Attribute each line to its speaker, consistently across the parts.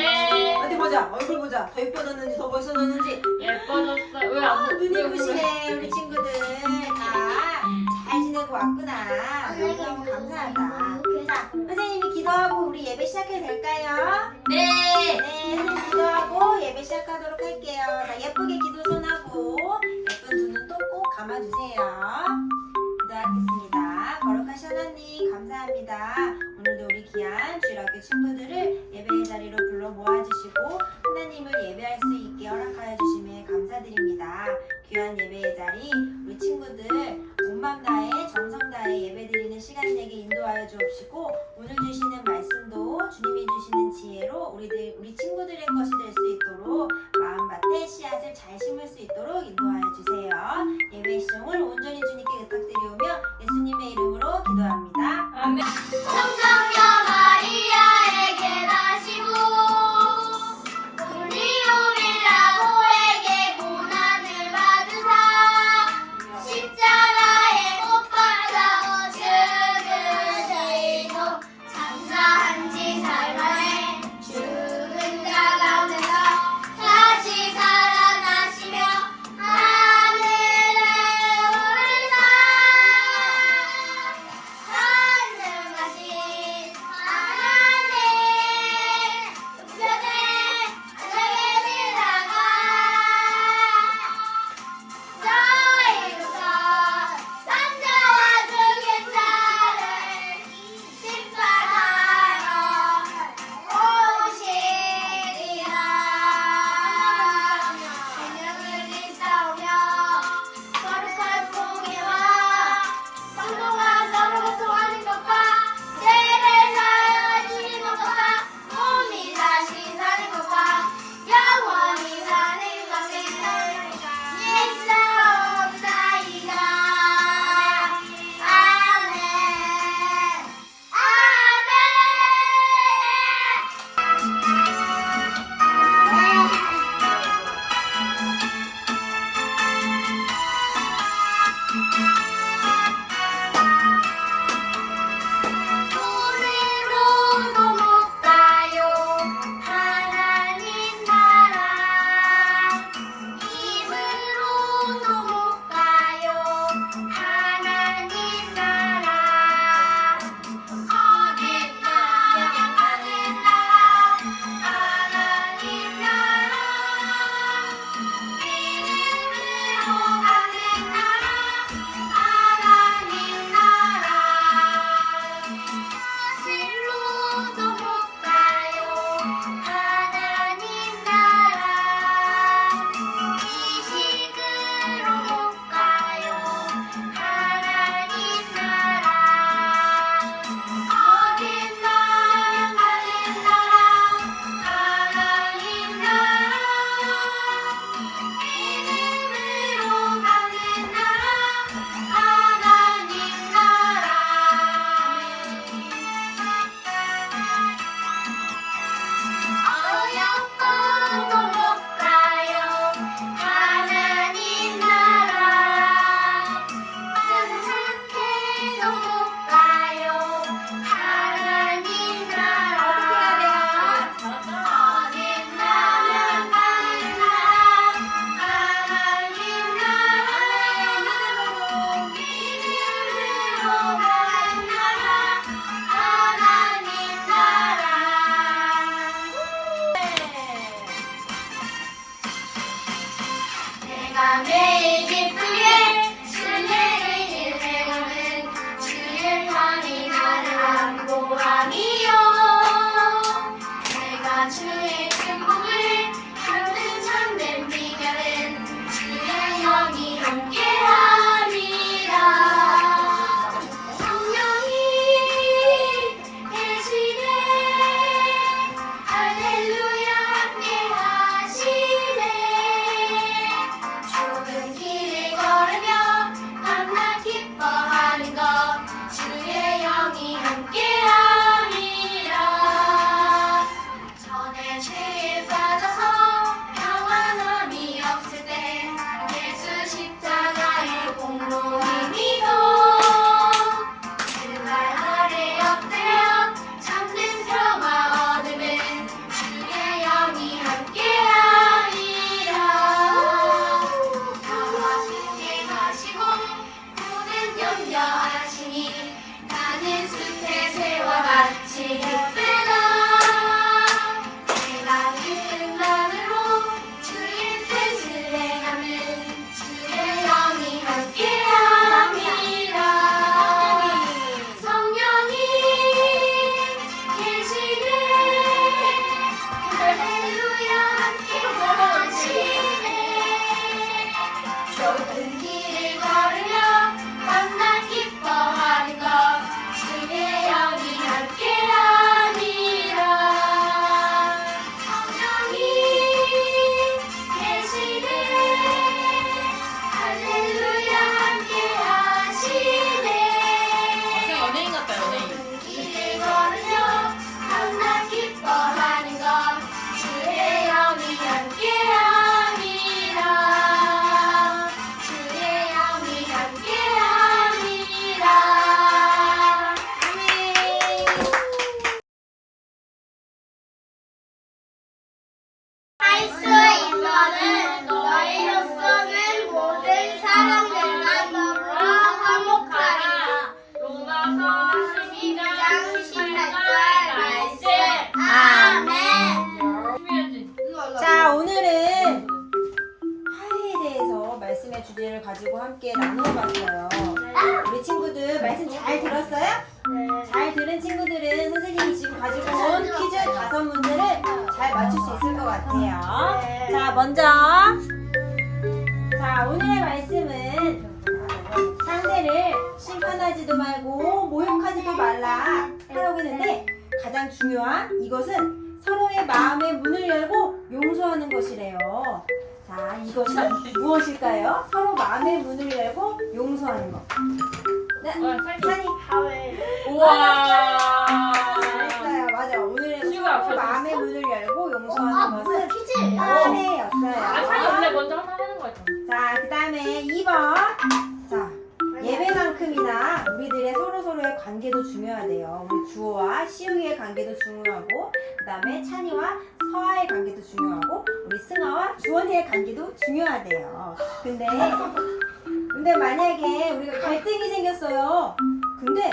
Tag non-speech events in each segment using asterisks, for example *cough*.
Speaker 1: 네.
Speaker 2: 어디 보자. 얼굴 보자. 더 예뻐졌는지 더 멋있어졌는지.
Speaker 1: 예뻐졌어. 왜
Speaker 2: 아,
Speaker 1: 안,
Speaker 2: 눈이 부시네 우리 친구들. 다잘 지내고 왔구나. 너무 너무 감사하다. 자, 선생님이 기도하고 우리 예배 시작해도 될까요?
Speaker 1: 네.
Speaker 2: 네, 선생님 기도하고 예배 시작하도록 할게요. 예배의 자리.
Speaker 1: 함께
Speaker 2: 나누어 봤어요. 우리 친구들 말씀 잘 들었어요? 잘 들은 친구들은 선생님이 지금 가지고 온 퀴즈 다섯 문제를 잘 맞출 수 있을 것 같아요. 자, 먼저. 자, 오늘의 말씀은 상대를 심판하지도 말고 모욕하지도 말라 하라고 했는데 가장 중요한 이것은 서로의 마음의 문을 열고 용서하는 것이래요. 자, 이것은 무엇일까요? 서로 마음의 문을 열고 용서하는 것. 네,
Speaker 3: 어, 살기.
Speaker 2: 찬이.
Speaker 3: 우와.
Speaker 2: 잘했어요. 맞아. 오늘은
Speaker 3: 시우가
Speaker 2: 서로
Speaker 3: 잘
Speaker 2: 마음의 문을 열고 용서하는 것은
Speaker 1: 퀴즈
Speaker 3: 아, 산이
Speaker 2: 화해였어요.
Speaker 3: 원래 먼저 하나 하는 거였잖아.
Speaker 2: 자, 그 다음에 2번. 자, 예배만큼이나 우리들의 서로서로의 관계도 중요하대요. 우리 주호와 시우의 관계도 중요하고, 그 다음에 찬이와 서아의 관계도 중요하고, 우리 승아와 주원이의 관계도 중요하대요. 근데, 근데 만약에 우리가 갈등이 생겼어요. 근데,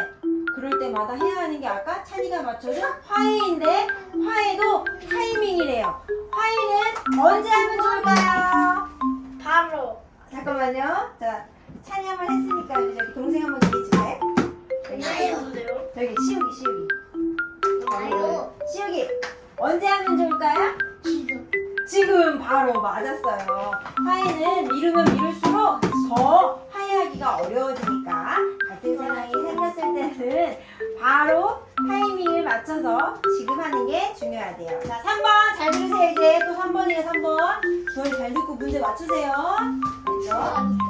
Speaker 2: 그럴 때마다 해야 하는 게 아까 찬이가 맞춰준 화해인데, 화해도 타이밍이래요. 화해는 언제 하면 좋을까요?
Speaker 1: 바로
Speaker 2: 잠깐만요. 자, 번 했으니까 저기 동생 한번 얘기해줄까요? 여기,
Speaker 1: 뭔데요?
Speaker 2: 여기 시우기, 시우기.
Speaker 1: 아이고.
Speaker 2: 시우기, 언제 하면 좋을까요?
Speaker 1: 지금
Speaker 2: 지금 바로 맞았어요. 화해는 미루면 미룰수록 더 화해하기가 어려워지니까 같은 상황이 생겼을 때는 바로 타이밍을 맞춰서 지금 하는 게 중요하대요. 자, 3번 잘 들으세요. 이제 또 3번이에요, 3번. 주원이 잘 듣고 문제 맞추세요. 알죠?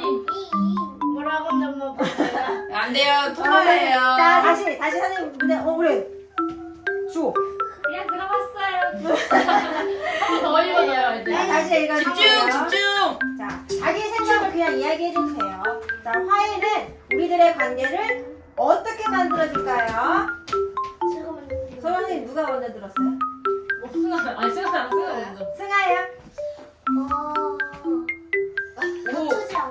Speaker 2: 자,
Speaker 1: 뭐라고 한번 볼까요?
Speaker 3: 안 돼요.
Speaker 2: 자,
Speaker 3: 통화예요.
Speaker 2: 다시 다시 선생님 문제. 어, 그래. 주.
Speaker 3: 그냥 들어봤어요. 한 *laughs* 번 더 읽어줘요 이제.
Speaker 2: 자, 다시 읽어주세요.
Speaker 3: 집중 집중.
Speaker 2: 자, 자기 생각을 그냥 이야기해줘도 돼요. 자, 화해는 우리들의 관계를 어떻게 만들어줄까요? 소영 선생님 누가 먼저 들었어요?
Speaker 3: 뭐 승아 아니 승아 승아 먼저.
Speaker 2: 승아예요?
Speaker 1: 어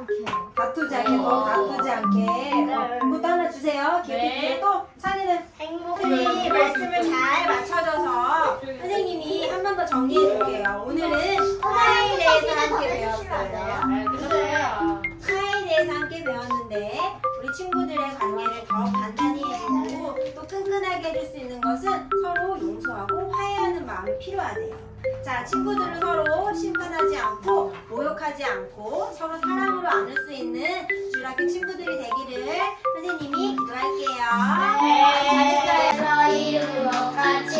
Speaker 1: 않게
Speaker 2: 다투지 않게 더
Speaker 3: 어.
Speaker 2: 다투지 않게 어,
Speaker 1: 네.
Speaker 2: 그것도 하나 주세요 기억해
Speaker 3: 네.
Speaker 2: 주세요 또 찬이는 선생님이 말씀을 잘 맞춰줘서 선생님이 한 번 더 정리해 줄게요 오늘은 화해에 대해서 함께 배웠어요
Speaker 3: 잘 들었어요.
Speaker 2: 화해에 대해서 함께 배웠는데 우리 친구들의 관계를 더 단단히 해주고 또 끈끈하게 해줄 수 있는 것은 서로 용서하고 화해하는 마음이 필요하대요 자 친구들을 서로 심판하지 않고 모욕하지 않고 서로 사랑으로 안을 수 있는 주일학교 친구들이 되기를 선생님이 기도할게요.
Speaker 1: 네,
Speaker 2: 잘했어요.
Speaker 1: 이루어 같이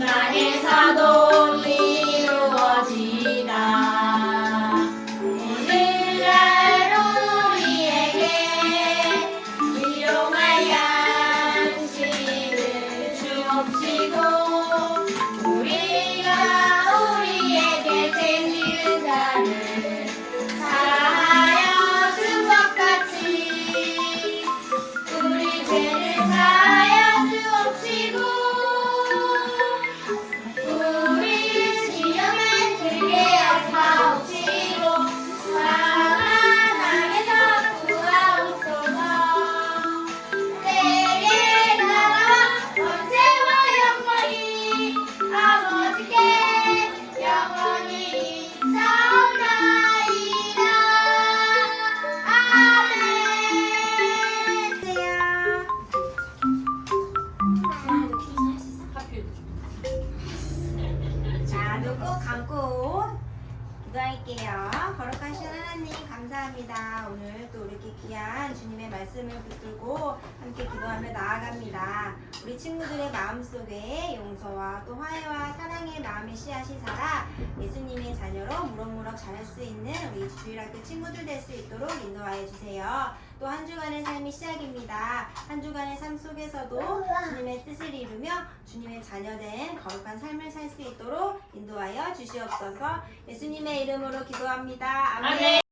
Speaker 2: 나의
Speaker 1: 사도
Speaker 2: 말씀을 붙들고 함께 기도하며 나아갑니다. 우리 친구들의 마음속에 용서와 또 화해와 사랑의 마음의 씨앗이 자라 예수님의 자녀로 무럭무럭 자랄 수 있는 우리 주일학교 친구들 될 수 있도록 인도하여 주세요. 또 한 주간의 삶이 시작입니다. 한 주간의 삶 속에서도 주님의 뜻을 이루며 주님의 자녀된 거룩한 삶을 살 수 있도록 인도하여 주시옵소서. 예수님의 이름으로 기도합니다. 아멘.
Speaker 3: 아멘.